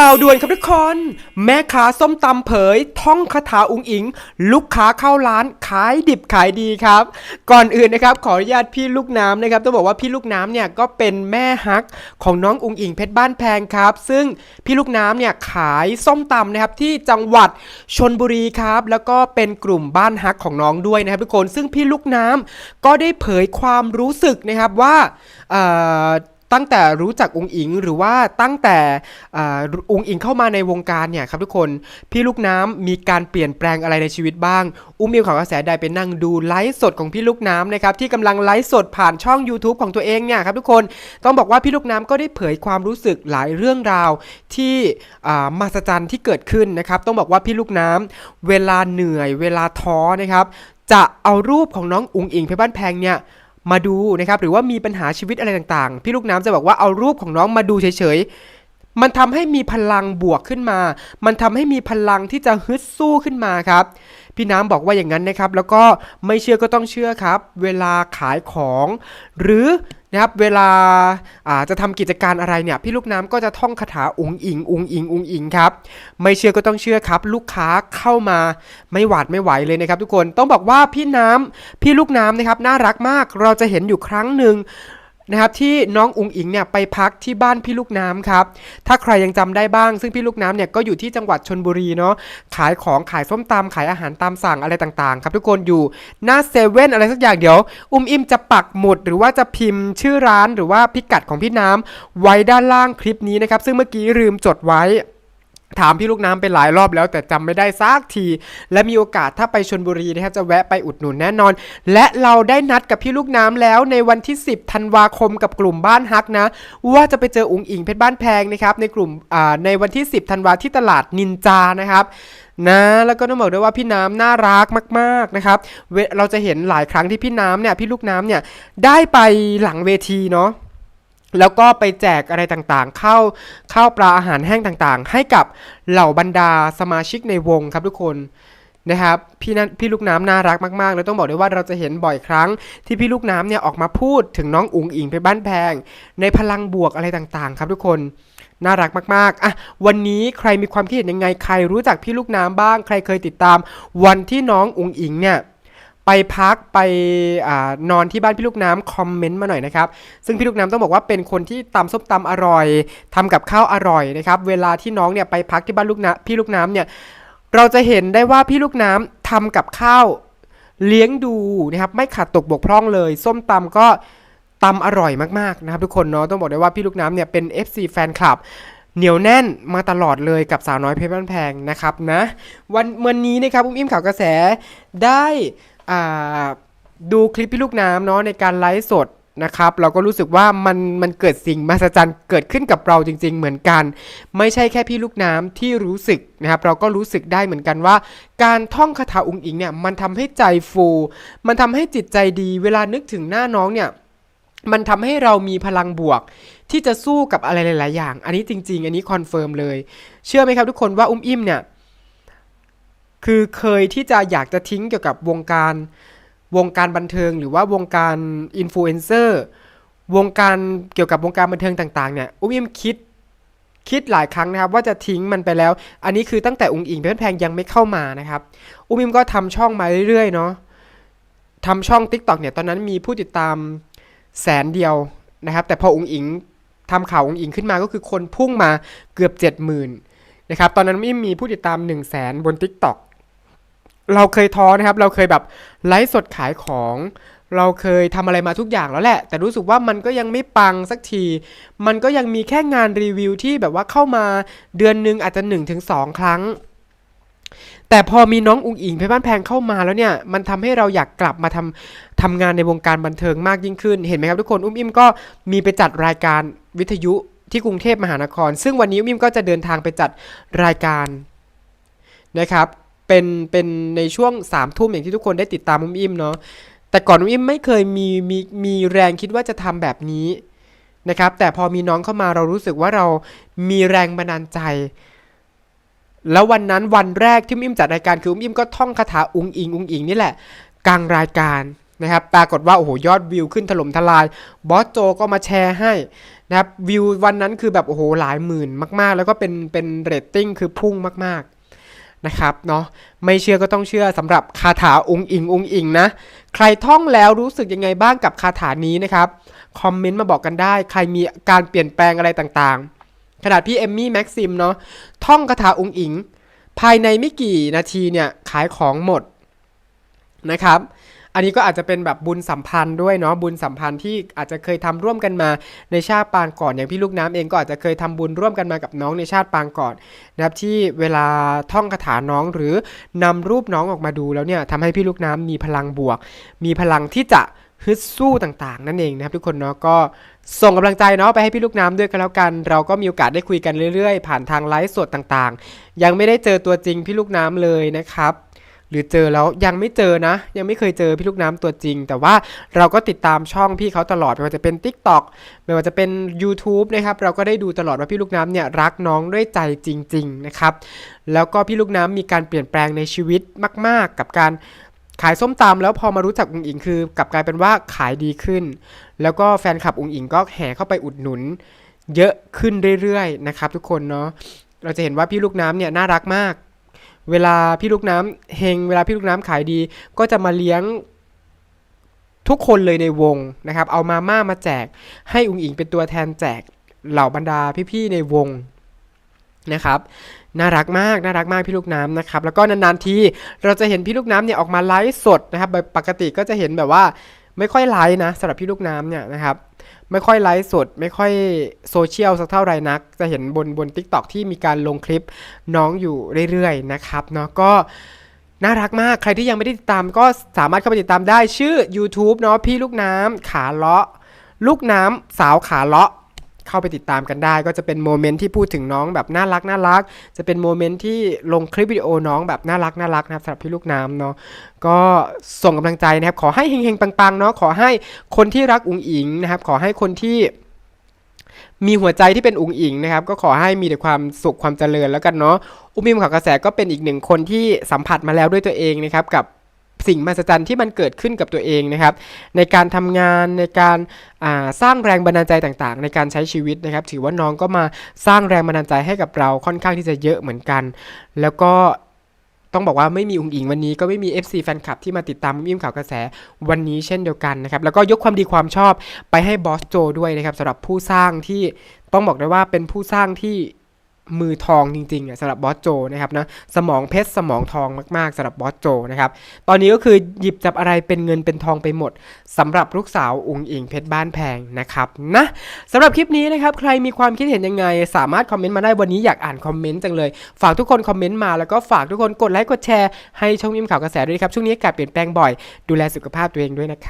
ข่าวด่วนครับทุกคน แม่ค้าส้มตำเผย ท่องคาถาอุงอิง ลูกค้าเข้าร้านขายดิบขายดีครับ ก่อนอื่นนะครับขออนุญาตพี่ลูกน้ำนะครับต้องบอกว่าพี่ลูกน้ำเนี่ยก็เป็นแม่ฮักของน้องอุงอิงเพชรบ้านแพงครับ ซึ่งพี่ลูกน้ำเนี่ยขายส้มตำนะครับที่จังหวัดชนบุรีครับ แล้วก็เป็นกลุ่มบ้านฮักของน้องด้วยนะครับทุกคนซึ่งพี่ลูกน้ำก็ได้เผยความรู้สึกนะครับว่า ตั้งแต่รู้จักองค์อิงหรือว่าตั้งแต่อองค์อิงเข้ามาในวงการเนี่ยครับทุกคนพี่ลูกน้ำมีการเปลี่ยนแปลงอะไรในชีวิตบ้าง อุ้มมิวข่าวกระแสได้ไปนั่งดูไลฟ์สดของพี่ลูกน้ำนะครับที่กำลังไลฟ์สดผ่านช่อง YouTube ของตัวเองเนี่ยครับทุกคนต้องบอกว่าพี่ลูกน้ำก็ได้เผยความรู้สึกหลายเรื่องราวที่อ่ามหัศจรรย์ที่เกิดขึ้นนะครับต้องบอกว่าพี่ลูกน้ำเวลาเหนื่อยเวลาท้อนะครับจะเอารูปของน้องอุงอิงเพชรบ้านแพงเนี่ย มาดูนะครับหรือว่ามีปัญหาชีวิตอะไรต่างๆ พี่ลูกน้ำจะบอกว่าเอารูปของน้องมาดูเฉยๆ มันทำให้มีพลังบวกขึ้นมา มันทำให้มีพลังที่จะฮึดสู้ขึ้นมาครับพี่น้ำบอกว่าอย่างนั้นนะครับ แล้วก็ไม่เชื่อก็ต้องเชื่อครับ เวลาขายของ หรือ นะครับเวลาาจะทำกิจการอะไรเนี่ยพี่ลูกน้ำก็จะท่องคาถาอุงอิงอุงอิงอุงอิงครับไม่เชื่อก็ต้องเชื่อครับ ลูกค้าเข้ามาไม่หวาดไม่ไหวเลยนะครับ ทุกคนต้องบอกว่าพี่น้ำพี่ลูกน้ำนะครับน่ารักมากเราจะเห็นอยู่ครั้งหนึ่ง นะครับที่น้องอุงอิงเนี่ยไปพักที่บ้านพี่ลูกน้ำครับถ้าใครยังจำได้บ้าง ซึ่งพี่ลูกน้ำเนี่ยก็อยู่ที่จังหวัดชนบุรีเนาะขายของขายส้มตำขายอาหารตามสั่งอะไรต่างๆ ครับ ทุกคนอยู่หน้าเซเว่นอะไรสักอย่างเดี๋ยว อุ้มอิมจะปักหมุดหรือว่าจะพิมพ์ชื่อร้านหรือว่าพิกัดของพี่น้ำไว้ด้านล่างคลิปนี้นะครับซึ่งเมื่อกี้ลืมจดไว้ ถามพี่ลูกน้ำไปหลายรอบแล้วแต่จำไม่ได้สักที และมีโอกาสถ้าไปชนบุรีนะครับจะแวะไปอุดหนุนแน่นอน และเราได้นัดกับพี่ลูกน้ำแล้วในวันที่ 10ธันวาคมกับกลุ่มบ้านฮักนะ ว่าจะไปเจออุ๋งอิงเพชรบ้านแพงนะครับในกลุ่มในวันที่ 10ธันวาที่ตลาดนินจานะครับนะแล้วก็ต้องบอกด้วยว่าพี่น้ำน่ารักมากๆนะครับเวเราจะเห็นหลายครั้งที่พี่น้ำเนี่ยพี่ลูกน้ำเนี่ยได้ไปหลังเวทีเนาะ แล้วก็ไปแจกอะไรต่างๆ ข้าวข้าวปลาอาหารแห้งต่างๆ ให้กับเหล่าบรรดาสมาชิกในวงครับทุกคนนะครับพี่นั้นพี่ลูกน้ำน่ารักมากๆ แล้วต้องบอกได้วยว่าเราจะเห็นบ่อยครั้ง ที่พี่ลูกน้ำเนี่ยออกมาพูดถึงน้องอุ๋งอิงไปบ้านแพง ในพลังบวกอะไรต่างๆ ครับทุกคนน่ารักมากๆอะวันนี้ใครมีความคิดเห็นยังไงใครรู้จักพี่ลูกน้ำบ้าง ใครเคยติดตาม วันที่น้องอุ๋งอิงเนี่ย ไปพักไปอนอนที่บ้านพี่ลูกน้ำคอมเมนต์มาหน่อยนะครับ ซึ่งพี่ลูกน้ำต้องบอกว่าเป็นคนที่ตำส้มตำอร่อยทำกับข้าวอร่อยนะครับ เวลาที่น้องเนี่ยไปพักที่บ้านลูกน้ำพี่ลูกน้ำเนี่ยเราจะเห็นได้ว่าพี่ลูกน้ำทำกับข้าวเลี้ยงดูนะครับไม่ขาดตกบกพร่องเลย ส้มตำก็ตำอร่อยมากๆนะครับทุกคนเนาะต้องบอกได้ว่าพี่ลูกน้ำเนี่ยเป็น FC แฟนคลับเหนียวแน่นมาตลอดเลยกับสาวน้อยเพชรบ้านแพงนะครับนะวันวันนี้นะครับอุ้มอิ่มข่าวกระแสได้ ดูคลิปพี่ลูกน้ำเนาะในการไลฟ์สดนะครับ เราก็รู้สึกว่ามันมันเกิดสิ่งมหัศจรรย์เกิดขึ้นกับเราจริง ๆ เหมือนกัน ไม่ใช่แค่พี่ลูกน้ำที่รู้สึกนะครับ เราก็รู้สึกได้เหมือนกันว่า การท่องคาถาอุงอิงเนี่ยมันทำให้ใจฟู มันทำให้จิตใจดี เวลานึกถึงหน้าน้องเนี่ยมันทำให้เรามีพลังบวก ที่จะสู้กับอะไรหลาย ๆ อย่าง อันนี้จริง ๆ อันนี้คอนเฟิร์มเลย เชื่อไหมครับทุกคนว่าอุ้มอิ่มเนี่ย คือเคยที่จะอยากจะทิ้งเกี่ยวกับวงการวงการบันเทิง หรือว่าวงการอินฟลูเอนเซอร์วงการเกี่ยวกับวงการบันเทิงต่างๆเนี่ยอุ้มอิมคิดคิดหลายครั้งนะครับว่าจะทิ้งมันไปแล้ว อันนี้คือตั้งแต่องค์อิงเพชรแพงยังไม่เข้ามานะครับ อุ้มอิมก็ทำช่องมาเรื่อยๆเนาะทำช่อง TikTok เนี่ยตอนนั้นมีผู้ติดตามแสนเดียวนะครับ แต่พอองค์อิงทำข่าวองค์อิงขึ้นมาก็คือคนพุ่งมาเกือบ 70,000นะครับตอนนั้นไม่มีผู้ติดตาม 1 0 0 0 0แสนบน TikTok เราเคยท้อนะครับ เราเคยแบบไลฟ์สดขายของ เราเคยทำอะไรมาทุกอย่างแล้วแหละ แต่รู้สึกว่ามันก็ยังไม่ปังสักที มันก็ยังมีแค่งานรีวิวที่แบบว่าเข้ามาเดือนหนึ่งอาจจะ 1-2 ครั้ง แต่พอมีน้องอุงอิงเพชรบ้านแพงเข้ามาแล้วเนี่ย มันทำให้เราอยากกลับมาทำทำงานในวงการบันเทิงมากยิ่งขึ้น เห็นไหมครับทุกคน อุ้มอิ่มก็มีไปจัดรายการวิทยุที่กรุงเทพมหานคร ซึ่งวันนี้อุ้มอิ่มก็จะเดินทางไปจัดรายการนะครับ เป็นเป็นในช่วง3ามทุ่มอย่างที่ทุกคนได้ติดตามอุ้มอิ่มเนาะแต่ก่อนอุ้มอิ่มไม่เคยมีมีมีแรงคิดว่าจะทำแบบนี้นะครับ แต่พอมีน้องเข้ามาเรารู้สึกว่าเรามีแรงบันดาลใจ แล้ววันนั้นวันแรกที่อุ้มอิ่มจัดรายการคืออุ้มอิ่มก็ท่องคาถาอุงอิงอุงอิงนี่แหละ กลางรายการนะครับปรากฏว่าโอ้โหยอดวิวขึ้นถล่มทลายบอสโจก็มาแชร์ให้นะครับวิววันนั้นคือแบบโอ้โหหลายหมื่นมาก ๆ แล้วก็เป็นเป็นเรตติ้งคือพุ่งมาก นะครับเนาะไม่เชื่อก็ต้องเชื่อสำหรับคาถาองค์อิงองค์อิงนะใครท่องแล้วรู้สึกยังไงบ้างกับคาถานี้นะครับคอมเมนต์มาบอกกันได้ ใครมีการเปลี่ยนแปลงอะไรต่างๆขนาดพี่เอมมี่แม็กซิมเนาะท่องคาถาองค์อิง ภายในไม่กี่นาทีเนี่ยขายของหมดนะครับ อันนี้ก็อาจจะเป็นแบบบุญสัมพันธ์ด้วยเนาะบุญสัมพันธ์ที่อาจจะเคยทำร่วมกันมาในชาติปางก่อนอย่างพี่ลูกน้ำเองก็อาจจะเคยทำบุญร่วมกันมากับน้องในชาติปางก่อนนะครับที่เวลาท่องคาถาน้องหรือนำรูปน้องออกมาดูแล้วเนี่ยทำให้พี่ลูกน้ำมีพลังบวก มีพลังที่จะฮึดสู้ต่างๆ นั่นเองนะครับทุกคนเนาะก็ส่งกำลังใจเนาะไปให้พี่ลูกน้ำด้วยกันแล้วกัน เราก็มีโอกาสได้คุยกันเรื่อยๆ ผ่านทางไลฟ์สดต่างๆ ยังไม่ได้เจอตัวจริงพี่ลูกน้ำเลยนะครับ รือเจอแล้วยังไม่เจอนะ ยังไม่เคยเจอพี่ลูกน้ำตัวจริง แต่ว่าเราก็ติดตามช่องพี่เขาตลอดไม่ว่าจะเป็น Tik t o อกไม่ว่าจะเป็น YouTube นะครับเราก็ได้ดูตลอดว่าพี่ลูกน้ำเนี่ยรักน้องด้วยใจจริง ๆนะครับ แล้วก็พี่ลูกน้ำมีการเปลี่ยนแปลงในชีวิตมาก ๆ กับการขายส้มตำแล้วพอมารู้จักอุงอิงคือกลับกลายเป็นว่าขายดีขึ้น แล้วก็แฟนคลับอุงอิงก็แห่เข้าไปอุดหนุน เยอะขึ้นเรื่อยๆนะครับ ทุกคนเนาะเราจะเห็นว่าพี่ลูกน้ำเนี่ยน่ารักมาก เวลาพี่ลูกน้ำเฮงเวลาพี่ลูกน้ำขายดี ก็จะมาเลี้ยงทุกคนเลยในวงนะครับ เอามาม่ามาแจก ให้อุงอิงเป็นตัวแทนแจกเหล่าบรรดาพี่ๆในวงนะครับน่ารักมากน่ารักมากพี่ลูกน้ำนะครับแล้วก็นานๆทีเราจะเห็นพี่ลูกน้ำเนี่ยออกมาไลฟ์สดนะครับโดยปกติก็จะเห็นแบบว่าไม่ค่อยไลฟ์นะสำหรับพี่ลูกน้ำเนี่ยนะครับ ไม่ค่อยไลฟ์สด ไม่ค่อยโซเชียลสักเท่าไรนัก จะเห็นบนบน t ิ k t o k ที่มีการลงคลิปน้องอยู่เรื่อยๆนะครับเนาะก็น่ารักมาก ใครที่ยังไม่ได้ติดตามก็สามารถเข้าไปติดตามได้ชื่อ YouTube เนาะพี่ลูกน้ำขาเลาะ ลูกน้ำสาวขาเลาะ เข้าไปติดตามกันได้ ก็จะเป็นโมเมนต์ที่พูดถึงน้องแบบน่ารักน่ารัก จะเป็นโมเมนต์ที่ลงคลิปวิดีโอน้องแบบน่ารักน่ารักนะครับสำหรับพี่ลูกน้ำเนาะก็ส่งกำลังใจนะครับ ขอให้เฮงๆปังๆเนาะขอให้คนที่รักอุ๋งอิงนะครับ ขอให้คนที่มีหัวใจที่เป็นอุ๋งอิงนะครับ ก็ขอให้มีแต่ความสุขความเจริญแล้วกันเนาะอุ้มอิมข่าวกระแสก็เป็นอีกหนึ่งคนที่สัมผัสมาแล้วด้วยตัวเองนะครับกับ สิ่งมหัศจรรย์ที่มันเกิดขึ้นกับตัวเองนะครับ ในการทำงานในการาสร้างแรงบันดาลใจต่างๆ ในการใช้ชีวิตนะครับ ถือว่าน้องก็มาสร้างแรงบันดาลใจให้กับเราค่อนข้างที่จะเยอะเหมือนกัน แล้วก็ต้องบอกว่าไม่มีอุงอิงวันนี้ก็ไม่มี FC แฟนคลับที่มาติดตามมิ่มข่าวกระแสวันนี้เช่นเดียวกันนะครับ แล้วก็ยกความดีความชอบไปให้บอสโจด้วยนะครับสำหรับผู้สร้างที่ต้องบอกได้ว่าเป็นผู้สร้างที่ มือทองจริงๆอะสำหรับบอสโจนะครับนะสมองเพชรสมองทองมากๆสำหรับบอสโจนะครับตอนนี้ก็คือหยิบจับอะไรเป็นเงินเป็นทองไปหมดสำหรับลูกสาวอุงอิงเพชรบ้านแพงนะครับนะสำหรับคลิปนี้นะครับใครมีความคิดเห็นยังไง สามารถคอมเมนต์มาได้วันนี้อยากอ่านคอมเมนต์จังเลย ฝากทุกคนคอมเมนต์มาแล้วก็ฝากทุกคนกดไลค์กดแชร์ให้ช่องมิมข่าวกระแสด้วยครับช่วงนี้อากาศเปลี่ยนแปลงบ่อยดูแลสุขภาพตัวเองด้วยนะครับ